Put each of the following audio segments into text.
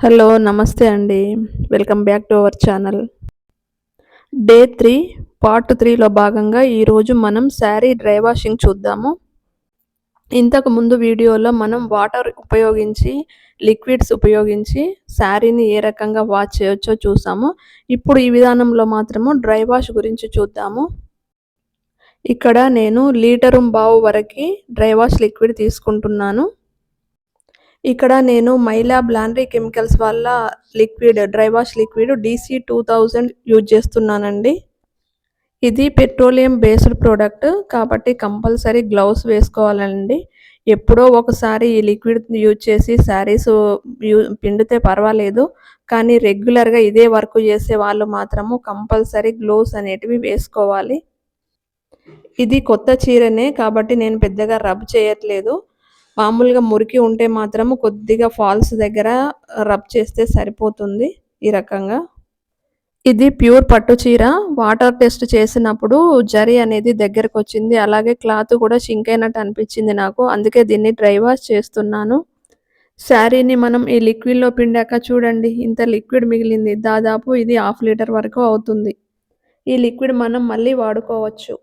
Hello నమస్తే అండి. Welcome back to our channel. Day three part త్రీలో భాగంగా ఈరోజు మనం శారీ డ్రై వాషింగ్ చూద్దాము. ఇంతకు ముందు వీడియోలో మనం వాటర్ ఉపయోగించి లిక్విడ్స్ ఉపయోగించి శారీని ఏ రకంగా వాష్ చేయొచ్చో చూసాము. ఇప్పుడు ఈ విధానంలో మాత్రము డ్రై వాష్ గురించి చూద్దాము. ఇక్కడ నేను లీటరు బావు వరకు డ్రై వాష్ లిక్విడ్ తీసుకుంటున్నాను. ఇక్కడ నేను మైలా బ్లాండ్రీ కెమికల్స్ వల్ల liquid dry wash liquid DC two thousand use చేస్తున్నానండి. ఇది పెట్రోలియం బేస్డ్ ప్రోడక్ట్ కాబట్టి కంపల్సరీ గ్లౌస్ వేసుకోవాలండి. ఎప్పుడో ఒకసారి ఈ లిక్విడ్ యూజ్ చేసి శారీస్ యూ పిండితే పర్వాలేదు. కానీ రెగ్యులర్గా ఇదే వర్క్ చేసే వాళ్ళు మాత్రము కంపల్సరీ గ్లోవ్స్ అనేటివి వేసుకోవాలి. ఇది కొత్త చీరనే కాబట్టి నేను పెద్దగా రబ్ చేయట్లేదు. మామూలుగా మురికి ఉంటే మాత్రము కొద్దిగా ఫాల్స్ దగ్గర రబ్ చేస్తే సరిపోతుంది ఈ రకంగా. ఇది ప్యూర్ పట్టు చీర. వాటర్ టెస్ట్ చేసినప్పుడు జరి అనేది దగ్గరకు వచ్చింది. అలాగే క్లాత్ కూడా షింక్ అయినట్టు అనిపించింది నాకు. అందుకే దీన్ని డ్రై వాష్ చేస్తున్నాను. శారీని మనం ఈ లిక్విడ్లో పిండాక చూడండి. ఇంత లిక్విడ్ మిగిలింది. దాదాపు ఇది హాఫ్ లీటర్ వరకు అవుతుంది. ఈ లిక్విడ్ మనం మళ్ళీ వాడుకోవచ్చు.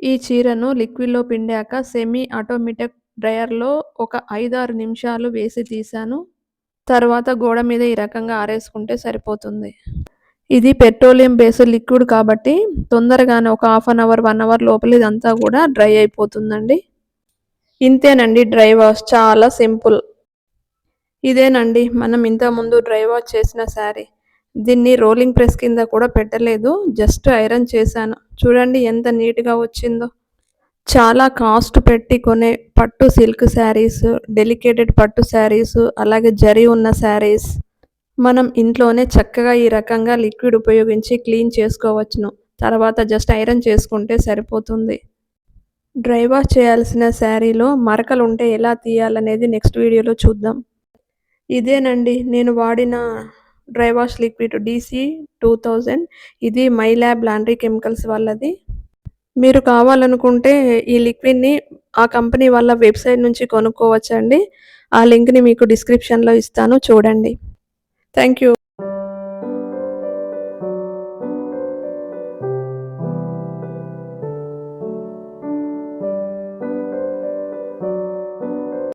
ఈ చీరను లిక్విడ్లో పిండాక సెమీ ఆటోమేటిక్ డ్రయర్లో ఒక ఐదారు నిమిషాలు వేసి తీశాను. తర్వాత గోడ మీద ఈ రకంగా ఆరేసుకుంటే సరిపోతుంది. ఇది పెట్రోలియం బేస్డ్ లిక్విడ్ కాబట్టి తొందరగానే ఒక half an hour one hour లోపల ఇదంతా కూడా డ్రై అయిపోతుందండి. ఇంతేనండి డ్రై వాష్ చాలా సింపుల్. ఇదేనండి మనం ఇంతకుముందు డ్రై వాష్ చేసిన శారీ. దీన్ని రోలింగ్ ప్రెస్ కింద కూడా పెట్టలేదు జస్ట్ ఐరన్ చేశాను. చూడండి ఎంత నీట్గా వచ్చిందో. చాలా కాస్ట్ పెట్టి కొనే పట్టు సిల్క్ శారీస్ డెలికేటెడ్ పట్టు శారీస్ అలాగే జరి ఉన్న శారీస్ మనం ఇంట్లోనే చక్కగా ఈ రకంగా లిక్విడ్ ఉపయోగించి క్లీన్ చేసుకోవచ్చును. తర్వాత జస్ట్ ఐరన్ చేసుకుంటే సరిపోతుంది. డ్రై వాష్ చేయాల్సిన శారీలో మరకలు ఉంటే ఎలా తీయాలనేది నెక్స్ట్ వీడియోలో చూద్దాం. ఇదేనండి. నేను వాడిన dry wash liquid DC two thousand. ఇది మై ల్యాబ్ లాండ్రీ కెమికల్స్ వాళ్ళది. మీరు కావాలనుకుంటే ఈ లిక్విడ్ని ఆ కంపెనీ వాళ్ళ వెబ్సైట్ నుంచి కొనుక్కోవచ్చండి. ఆ లింక్ని మీకు డిస్క్రిప్షన్లో ఇస్తాను. చూడండి. Thank you